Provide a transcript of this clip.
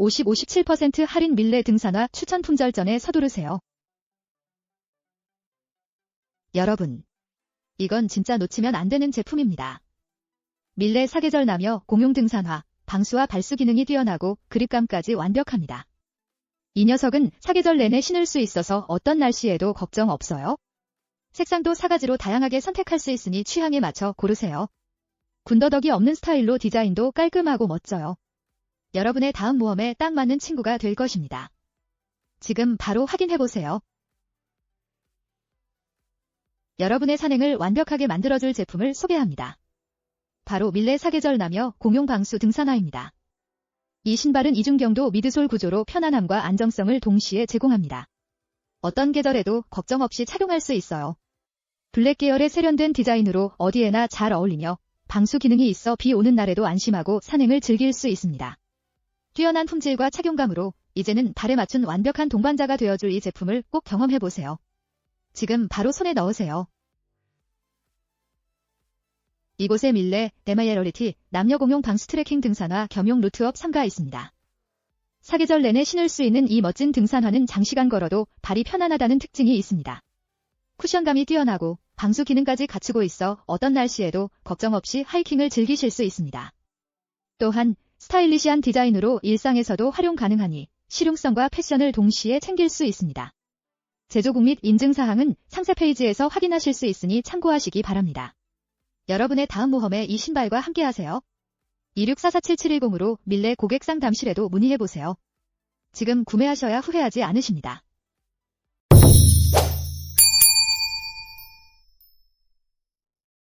50, 57% 할인 밀레 등산화 추천 품절 전에 서두르세요. 여러분, 이건 진짜 놓치면 안 되는 제품입니다. 밀레 사계절 나며 공용 등산화, 방수와 발수 기능이 뛰어나고 그립감까지 완벽합니다. 이 녀석은 사계절 내내 신을 수 있어서 어떤 날씨에도 걱정 없어요. 색상도 사가지로 다양하게 선택할 수 있으니 취향에 맞춰 고르세요. 군더더기 없는 스타일로 디자인도 깔끔하고 멋져요. 여러분의 다음 모험에 딱 맞는 친구가 될 것입니다. 지금 바로 확인해보세요. 여러분의 산행을 완벽하게 만들어줄 제품을 소개합니다. 바로 밀레 사계절 나며 공용 방수 등산화입니다. 이 신발은 이중경도 미드솔 구조로 편안함과 안정성을 동시에 제공합니다. 어떤 계절에도 걱정 없이 착용할 수 있어요. 블랙 계열의 세련된 디자인으로 어디에나 잘 어울리며 방수 기능이 있어 비 오는 날에도 안심하고 산행을 즐길 수 있습니다. 뛰어난 품질과 착용감으로 이제는 발에 맞춘 완벽한 동반자가 되어줄 이 제품을 꼭 경험해보세요. 지금 바로 손에 넣으세요. 이곳에 밀레, 데마이에러리티, 남녀 공용 방수 트레킹 등산화 겸용 루트업 3가 있습니다. 사계절 내내 신을 수 있는 이 멋진 등산화는 장시간 걸어도 발이 편안하다는 특징이 있습니다. 쿠션감이 뛰어나고 방수 기능까지 갖추고 있어 어떤 날씨에도 걱정 없이 하이킹을 즐기실 수 있습니다. 또한 스타일리시한 디자인으로 일상에서도 활용 가능하니 실용성과 패션을 동시에 챙길 수 있습니다. 제조국 및 인증사항은 상세 페이지에서 확인하실 수 있으니 참고하시기 바랍니다. 여러분의 다음 모험에 이 신발과 함께하세요. 26447710으로 밀레 고객 상담실에도 문의해보세요. 지금 구매하셔야 후회하지 않으십니다.